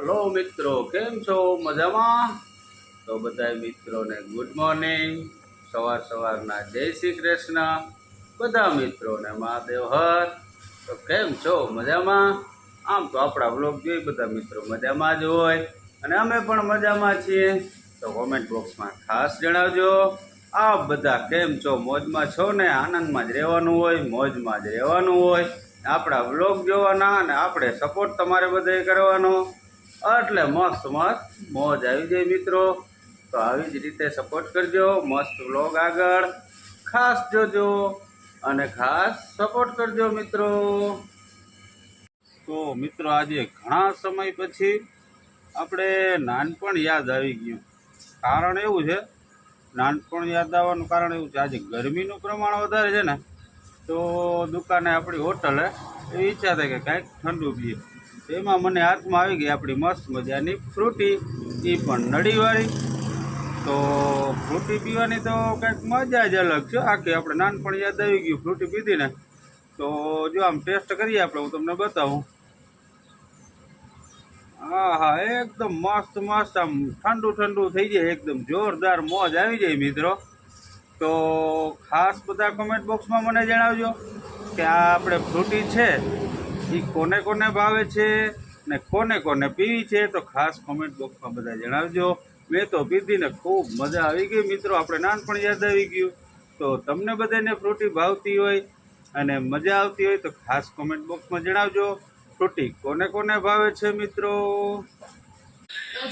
Hello મિત્રો, કેમ છો? મજામાં? તો બધા મિત્રોને ગુડ મોર્નિંગ સવાર સવારના જય શ્રી કૃષ્ણ. બધા મિત્રોને મહાદેવ હર. તો કેમ છો? મજામાં? આમ તો આપણા બ્લોગ જોઈ બધા મિત્રો મજામાં જ હોય. અને અમે પણ મજામાં છીએ. તો કોમેન્ટ બોક્સમાં ખાસ જણાવજો. આપ બધા કેમ છો? મોજમાં છો ને? આનંદમાં જ રહેવાનું હોય, મોજમાં જ રહેવાનું હોય. આપણા બ્લોગ જોવાના અને આપણે સપોર્ટ તમારે બધાએ કરવાનો. એટલે મસ્ત મસ્ત મોજ આવી જાય મિત્રો. તો આવી જ રીતે સપોર્ટ કરજો. મસ્ત વ્લોગ આગળ. ખાસ જોજો અને ખાસ સપોર્ટ કરજો મિત્રો. તો મિત્રો, આજે ઘણા સમય પછી આપણે નાનપણ યાદ આવી ગયું. કારણ એવું છે, નાનપણ યાદ આવવાનું કારણ એવું છે, આજે ગરમીનું પ્રમાણ વધારે છે ને, તો દુકાને આપણી હોટલે એવી ઈચ્છા થાય કે કાંઈક ઠંડુ પીએ. એમાં મને હાથમાં આવી ગઈ આપણી મસ્ત મજાની ફ્રૂટી. એ પણ નળીવાળી. તો ફ્રૂટી પીવાની તો કંઈક મજા જ અલગ છે. આખી આપણે નાનપણ યાદ આવી ગયું ફ્રૂટી પીધીને. તો જો આમ ટેસ્ટ કરીએ આપણે, હું તમને બતાવું. હા હા એકદમ મસ્ત મસ્ત, આમ ઠંડુ ઠંડુ થઈ જાય, એકદમ જોરદાર મોજ આવી જાય મિત્રો. તો ખાસ બધા કમેન્ટ બોક્સમાં મને જણાવજો કે આ આપણે ફ્રૂટી છે. એ કોને કોને ભાવે છે ને કોને કોને પીવી છે, તો ખાસ કોમેન્ટ બોક્સમાં બધા જણાવજો. મેં તો પીધીને ખૂબ મજા આવી ગઈ. મિત્રો, આપણે નાનપણ યાદ આવી ગયું. તો તમને બધાને ફ્રૂટી ભાવતી હોય અને મજા આવતી હોય, તો ખાસ કોમેન્ટ બોક્સમાં જણાવજો. ફ્રૂટી કોને કોને ભાવે છે, મિત્રો?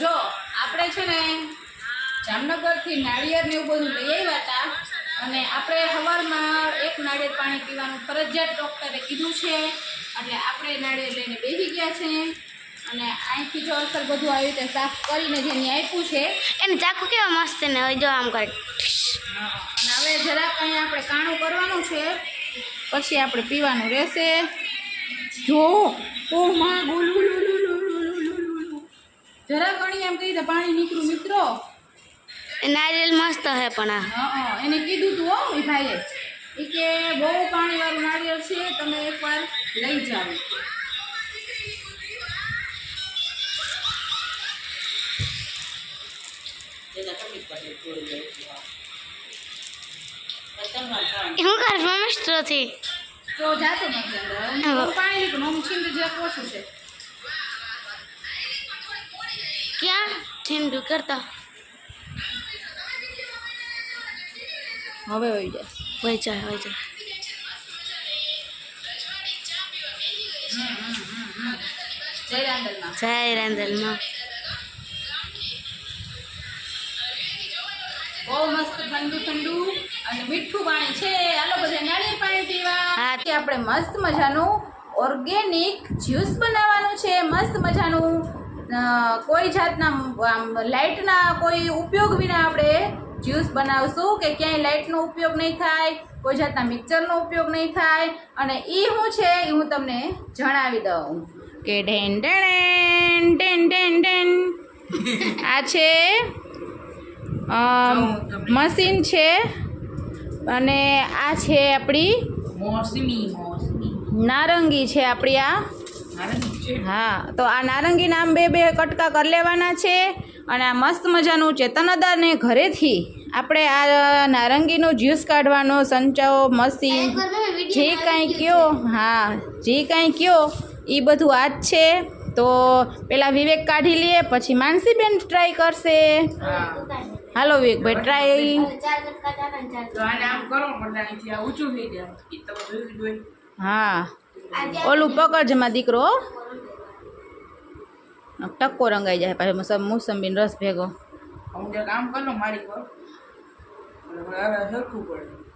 જો, આપણે છે ને જામનગરથી નાળિયેર ને એવું બધું લઈ આવ્યા હતા અને આપણે સવારમાં એક નાળિયેર પાણી પીવાનું ફરજિયાત ડૉક્ટરે કીધું છે. એટલે આપણે નાળિયેર લઈને બેસી ગયા છે. અને અહીંથી જો અસર બધું આવી રીતે સાફ કરીને જેને આપ્યું છે. એને ચાકુ કેવા મસ્ત ને હવે જો આમ કરે. અને હવે જરાક અહીંયા આપણે કાણું કરવાનું છે. પછી આપણે પીવાનું રહેશે. જો ઓ માં જરા ઘણી એમ કહી દે પાણી નીકળું મિત્રો. નારિયેલ મસ્ત હે પણ આ. એને કીધું તું હો એ ભાઈએ. એ કે બહુ પાણીવાળું નારિયેળ છે તમે એકવાર લઈ જાઓ શું કર મસ્તથી તો જાતો નથી અંદર બહુ પાણી નીકળું આમ છીંડ જે ઓછું છે ક્યાં ઠંડુ કરતા હવે હોય જાય હોય જાય હોય જાય જય રાંદલમાં બહુ મસ્ત ઠંડુ ઠંડુ અને મીઠું પાણી છે. હાલો બધા નાળિયેર પાણી પીવા. આજે આપણે મસ્ત મજાનું ઓર્ગેનિક જ્યુસ બનાવવાનું છે. મસ્ત મજાનું કોઈ જાતના લાઇટના કોઈ ઉપયોગ વિના આપણે જ્યુસ બનાવશું કે ક્યાંય લાઇટનો ઉપયોગ નહીં થાય કોઈ જાતના મિક્સરનો ઉપયોગ નહીં થાય અને એ શું છે એ હું તમને જણાવી દઉં કે ઢેન ઢેણ ઢેન ઢેન ઢેન. આ છે મશીન છે અને આ છે આપણી નારંગી છે આપણી આ. હા તો આ નારંગી નામ બે બે કટકા કરી લેવાના છે. અને આ મસ્ત મજાનું ચેતનદાને ઘરેથી આપણે આ નારંગીનું જ્યુસ કાઢવાનો સંચાઓ મસી જે કાંઈ કયો હા જે કાંઈ કયો એ બધું આ જ છે. તો પેલા વિવેક કાઢી લઈએ પછી માનસીબેન ટ્રાય કરશે. હા હાલો વિવેકભાઈ ટ્રાય હા. ઓલું પકડજમાં દીકરો ટક્કો રંગાઈ જાય પાછો મસમ મોસંબીનો રસ ભેગો હું આમ કરો મારી પર સરખું પડે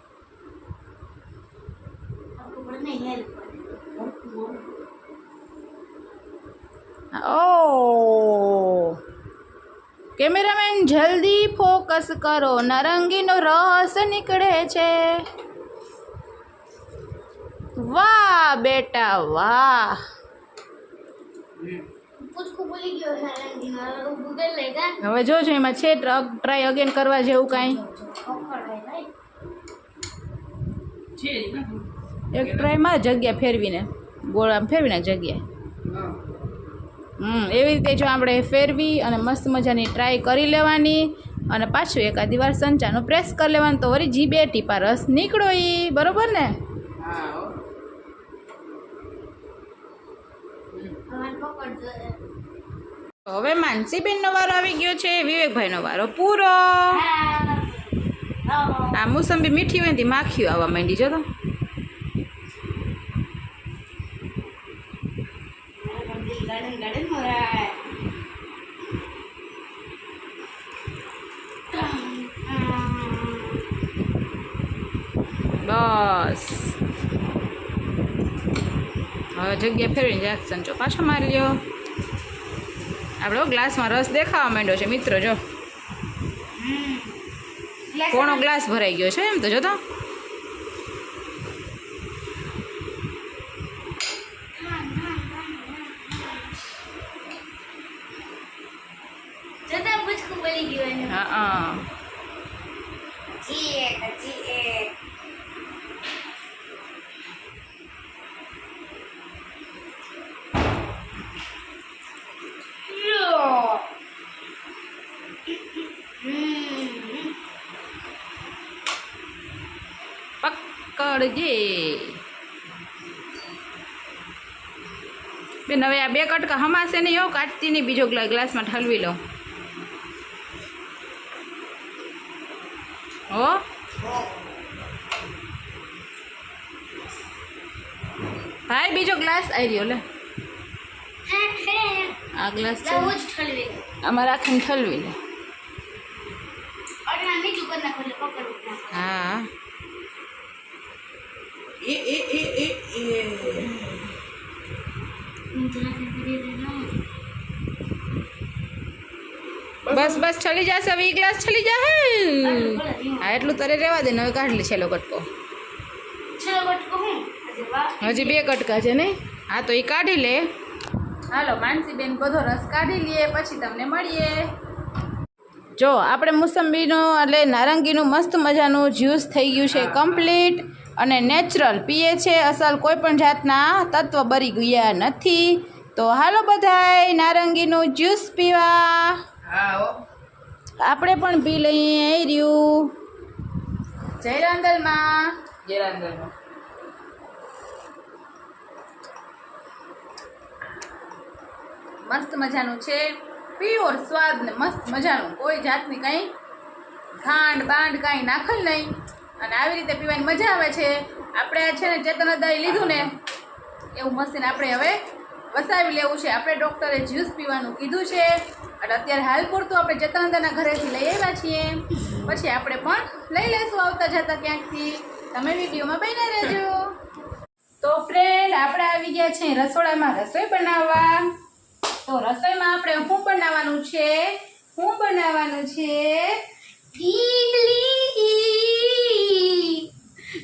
ઓ કેમેરામેન જલ્દી ફોકસ કરો નારંગીનો રસ નીકળે છે વાહ બેટા વાહ હવે જોજો એમાં છે ટ્રાય અગેન કરવા જેવું કાંઈ. એક ટ્રાયમાં જગ્યા ફેરવીને ગોળામાં ફેરવીને જગ્યા. હમ એવી રીતે જો આપણે ફેરવી અને મસ્ત મજાની ટ્રાય કરી લેવાની અને પાછું એકાદી વાર સંચાનું પ્રેસ કરી લેવાનું તો વળી જી બે ટીપા રસ નીકળો એ બરોબર ને? હા હો. હવે માનસીબેનનો વારો આવી ગયો છે, વિવેકભાઈનો વારો પૂરો. આ મોસંબી મીઠી હોય ને તી માખીઓ આવવા માંડી, જો તો. બસ. હવે જગ્યા ફેરવીને જાક સંચો પાછો મારી લ્યો. આપણો ગ્લાસમાં રસ દેખાવા માંડ્યો છે મિત્રો જો. કોણો ગ્લાસ ભરાઈ ગયો છે એમ તો જતા હા હા જી એક જી એક લો. હમ. પકડજે બેન, હવે આ બે કટકા હમાશે નહીં એવું કાઢતી નહીં બીજો ગ્લાસમાં ઠલવી લો હો ભાઈ, બીજો ગ્લાસ આવી રહ્યો લે. આ ગ્લાસ. આમાં રાખીને ઠલવી લે અને આ મીઠું કરી નાખો એટલે પકડવું જ નાખો. હા એ એ એ એ એ. બસ બસ છલી જશે હવે ગ્લાસ છલી જાહે હે. હા એટલું તારે રહેવા દે ને હવે કાઢ લે છેલ્લો કટકો. હજી બે કટકા છે ને? હા તો એ કાઢી લે. હાલો માનસીબેન બધો રસ કાઢી લઈએ પછી તમને મળીએ. જો આપણે મોસંબીનો એટલે નારંગીનું મસ્ત મજાનું જ્યુસ થઈ ગયું છે કમ્પ્લીટ અને નેચરલ પીએ છે અસલ કોઈ પણ જાતના તત્વ બરી ગયા નથી. તો હાલો બધાય નારંગીનું જ્યુસ પીવા. આપણે પણ પી લઈએ એ રહ્યું. જયરાંગલમાં. મસ્ત મજાનું છે. પ્યોર સ્વાદ ને મસ્ત મજાનું. કોઈ જાતની કંઈ ખાંડ બાંડ કાંઈ નાખેલ નહીં. અને આવી રીતે પીવાની મજા આવે છે. આપણે આ છે ને ચેતનદાઈ લીધું ને, એવું મશીન આપણે હવે વસાવી લેવું છે. આપણે ડૉક્ટરે જ્યુસ પીવાનું કીધું છે. એટલે અત્યારે હાલ પૂરતું આપણે ચેતનદાના ઘરેથી લઈ આવ્યા છીએ. પછી આપણે પણ લઈ લઈશું આવતા જતા ક્યાંકથી. તમે વિડીયોમાં બની રહેજો. તો ફ્રેન્ડ આપણે આવી ગયા છે રસોડામાં રસોઈ બનાવવા. તો રસોઈમાં આપણે શું બનાવવાનું છે? શું બનાવવાનું છે? ઈડલી.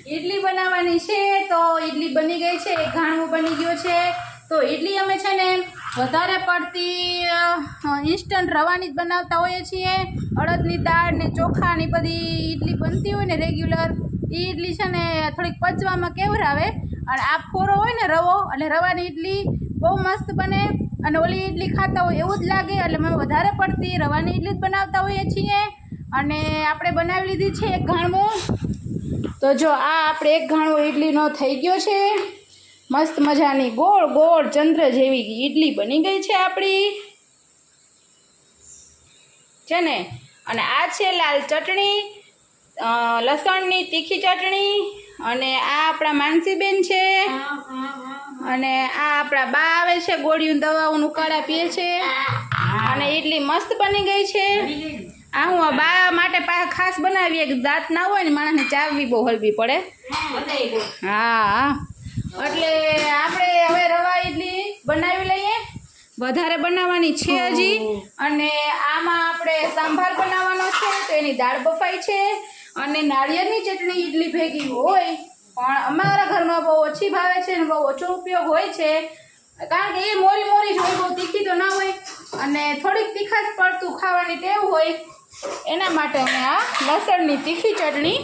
બનાવવાની છે, તો ઈડલી બની ગઈ છે એક ઘાણું બની ગયું છે. તો ઈડલી અમે છે ને વધારે પડતી ઇન્સ્ટન્ટ રવાની જ બનાવતા હોઈએ છીએ. અડદની દાળ ને ચોખા ને બધી ઈડલી બનતી હોય ને રેગ્યુલર એ ઈડલી છે ને થોડીક પચવામાં કેવરાવે. અને આ ફોરો હોય ને રવો, એટલે રવાની ઈડલી બહુ મસ્ત બને. અને ઓલી ઈડલી ખાતા હોય એવું જ લાગે, એટલે અમે વધારે પડતી રવાની ઈડલી જ બનાવતા હોઈએ છીએ. અને આપણે બનાવી લીધી છે એક ઘાણવું તો જો આ આપણે એક ઘાણો ઈડલીનો થઈ ગયો છે. મસ્ત મજાની, ગોળ ગોળ ચંદ્ર જેવી ઈડલી બની ગઈ છે આપણી. છે ને? અને આ છે લાલ ચટણી લસણની તીખી ચટણી, અને આ આપણા માનસીબેન છે. અને આ આપણા બા આવે છે, ગોળીયું દવાઓનું કાળા પીએ છે. અને ઈડલી મસ્ત બની ગઈ છે. આ હું આ બા માટે પા ખાસ બનાવીએ કે દાંત ના હોય ને માણસને ચાવવી બહુ હલવી પડે. હા એટલે આપણે હવે રવા ઈડલી બનાવી લઈએ. વધારે બનાવવાની છે હજી. અને આમાં આપણે સાંભાર બનાવવાનો છે તો એની દાળ બફાઈ છે. અને નાળિયેરની ચટણી ઈડલી ભેગી હોય પણ અમારા ઘરમાં બહુ ઓછી ભાવે છે અને બહુ ઓછો ઉપયોગ હોય છે. કારણ કે એ મોરી મોરી જ હોય બહુ તીખી તો ના હોય. અને થોડીક તીખાશ પડતું ખાવાની ટેવ હોય એના માટે અમે આ લસણની તીખી ચટણી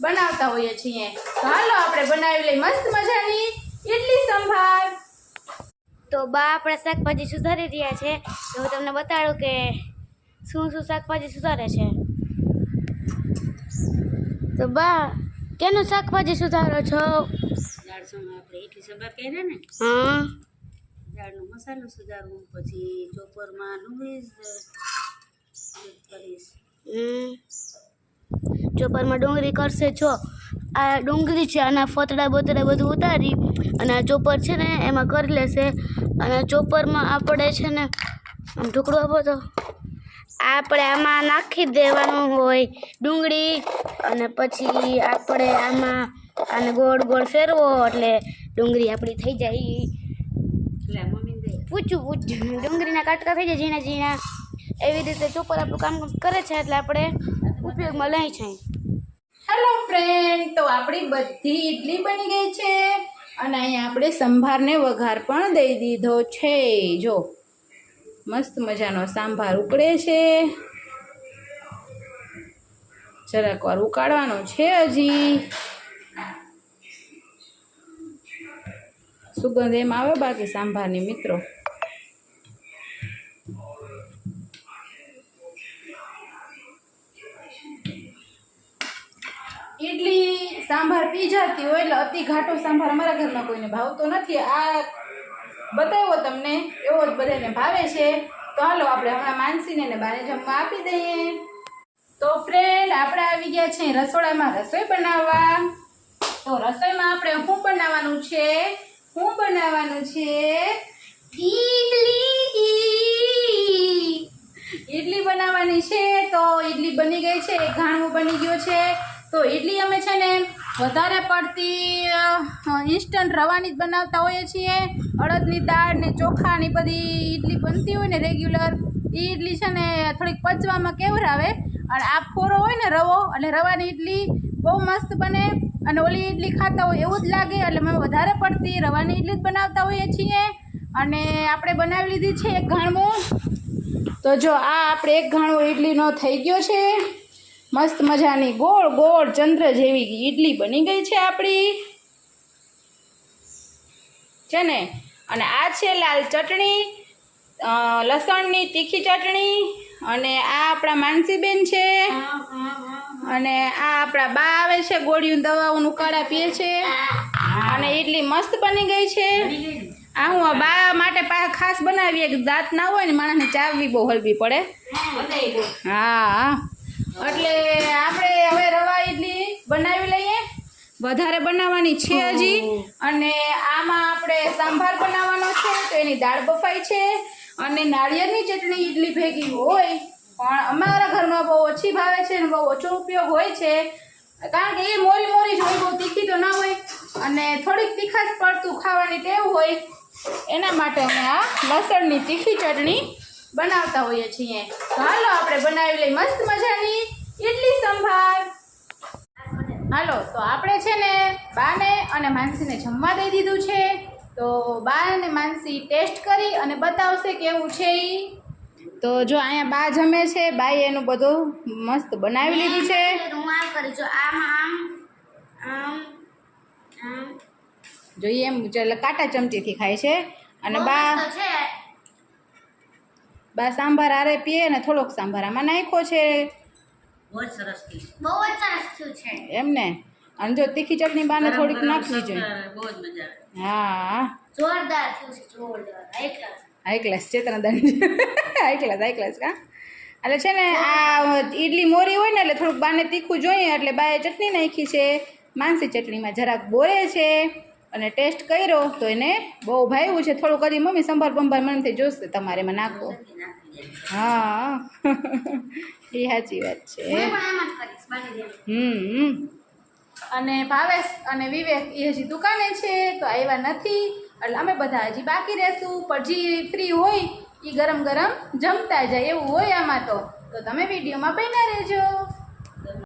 બનાવતા હોઈએ છીએ. તો હાલો આપણે બનાવી લઈએ મસ્ત મજાની ઇડલી સંભાર. તો બા આપણા શાકભાજી સુધારી રહ્યા છે. તો હું તમને બતાડું કે શું શું શાકભાજી સુધારે છે. તો બા કેનું શાકભાજી સુધારો છો? દાળસોમાં આપણે ઇડલી સંભાર કહીએ ને. હા. દાળનો મસાલો સુધારવું પછી ચોપરમાં ડુંગળી કરીશ ચોપરમાં ડુંગળી કરશે જો આ ડુંગળી છે અને આ ફોતડા બોતડા બધું ઉતારી અને આ ચોપર છે ને એમાં કરી લેશે. અને ચોપરમાં આપણે છે ને આમ ઢોકળો આપો તો આપણે આમાં નાખી દેવાનું હોય ડુંગળી. અને પછી આપણે આમાં આને ગોળ ગોળ ફેરવો એટલે ડુંગળી આપણી થઈ જાય. પૂછું પૂછું. ડુંગળીના કાટકા થઈ જાય ઝીણા ઝીણા. એવી રીતે ચોપર આપણું કામ કરે છે એટલે આપણે ઉપયોગમાં લઈ છે હેલો ફ્રેન્ડ તો આપણી બધી ઇડલી બની ગઈ છે અને અહીંયા આપણે સંભારને વઘાર પણ દઈ દીધો છે. જો, મસ્ત મજાનો સાંભાર ઉકળે છે. જરાક વાર ઉકાળવાનો છે હજી. સુગંધ એમ આવે બાકી સાંભારની મિત્રો. ઇડલી સાંભાર પી જતી હોય એટલે અતિ ઘાટો સાંભાર અમારા ઘરમાં કોઈને ભાવતો નથી. આ બતાવ્યો તમને, એવો જ બધાને ભાવે છે. તો હાલો આપણે હમણાં માનસીને ને બાને જમવા આપી દઈએ. તો ફ્રેન્ડ આપણે આવી ગયા છે રસોડામાં રસોઈ બનાવવા. તો રસોઈમાં આપણે શું બનાવવાનું છે? શું બનાવવાનું છે? ઈડલી. ઈડલી બનાવવાની છે. તો ઈડલી બની ગઈ છે એક ઘાણું બની ગયો છે. તો ઈડલી અમે છે ને વધારે પડતી ઇન્સ્ટન્ટ રવાની જ બનાવતા હોઈએ છીએ. અડદની દાળ ને ચોખાની બધી ઈડલી બનતી હોય ને રેગ્યુલર એ ઈડલી છે ને થોડીક પચવામાં કેવરાવે. અને આ ફોરો હોય ને રવો, એટલે રવાની ઈડલી બહુ મસ્ત બને. અને ઓલી ઈડલી ખાતા હોય એવું જ લાગે, એટલે અમે વધારે પડતી રવાની ઈડલી જ બનાવતા હોઈએ છીએ. અને આપણે બનાવી લીધી છે એક ઘાણવું. તો જો આ આપણે એક ઘાણું ઈડલીનો થઈ ગયો છે. મસ્ત મજાની ગોળ ગોળ ચંદ્ર જેવી ઈડલી બની ગઈ છે આપણી. છે ને? અને આ છે લાલ ચટણી લસણની તીખી ચટણી અને આ આપણા માનસીબેન છે. અને આ આપણા બા આવે છે ગોળીયું દવાઓનું કાળા પીએ છે. અને ઈડલી મસ્ત બની ગઈ છે. આ હું આ બા માટે પા ખાસ બનાવીએ કે દાંત ના હોય ને માણસને ચાવવી બહુ હલવી પડે. હા હા. એટલે આપણે હવે રવા ઈડલી બનાવી લઈએ. વધારે બનાવવાની છે હજી. અને આમાં આપણે સાંભાર બનાવવાનો છે તો એની દાળ બફાઈ છે. અને નાળિયેરની ચટણી ઈડલી ભેગી હોય પણ અમારા ઘરમાં બહુ ઓછી ભાવે છે અને બહુ ઓછો ઉપયોગ હોય છે. કારણ કે એ મોરી મોરી જ હોય બહુ તીખી તો ના હોય. અને થોડીક તીખાશ પડતું ખાવાની ટેવ હોય. એના માટે અમે આ લસણની તીખી ચટણી બનાવતા હોઈએ છીએ. તો હાલો આપણે બનાવી લઈએ મસ્ત મજાની ઇડલી સંભાર. હાલો તો આપણે છે ને બાને અને માનસીને જમવા દઈ દીધું છે. તો બા અને માનસી ટેસ્ટ કરી અને બતાવશે કેવું છે એ તો જો અહીંયા બા જમે છે બાએ એનું બધું મસ્ત બનાવી લીધું છે. આમ કરું આમ આમ આમ આમ. જોઈએ એમ કાંટા ચમચીથી ખાય છે. અને બા છે. બા સાંભાર આરે પીએ ને થોડોક સાંભાર. આમાં નાખ્યો છે. બહુ જ સરસ બહુ જ સરસ થયું છે. એમને અને જો તીખી ચટણી બાને થોડીક નાખવી જોઈએ. બહુ જ મજા આવે. હા. જોરદાર થયું છે જોરદાર. હાઈ ક્લાસ હાઈ ક્લાસ ચેતનાદાન હાઈ ક્લાસ હાઈ ક્લાસ કા? એટલે છે ને આ ઈડલી મોરી હોય ને એટલે થોડુંક બાને તીખું જોઈએ. એટલે બાએ ચટણી નાખી છે. માનસી ચટણીમાં જરાક બોરે છે. અને ટેસ્ટ કર્યો તો એને બહુ ભાવ્યું છે. થોડુંક કરી મમ્મી સંભાર બંભાર મનથી જોશે તમારે એમાં નાખો. હા. એ સાચી વાત છે. હમ અને ભાવેશ અને વિવેક એ હજી દુકાને છે તો આવ્યા નથી. એટલે અમે બધા હજી બાકી રહેશું. પણ જે ફ્રી હોય એ ગરમ ગરમ જમતા જાય. એવું હોય આમાં તો. તો તમે વિડીયોમાં બન્યા રહેજો.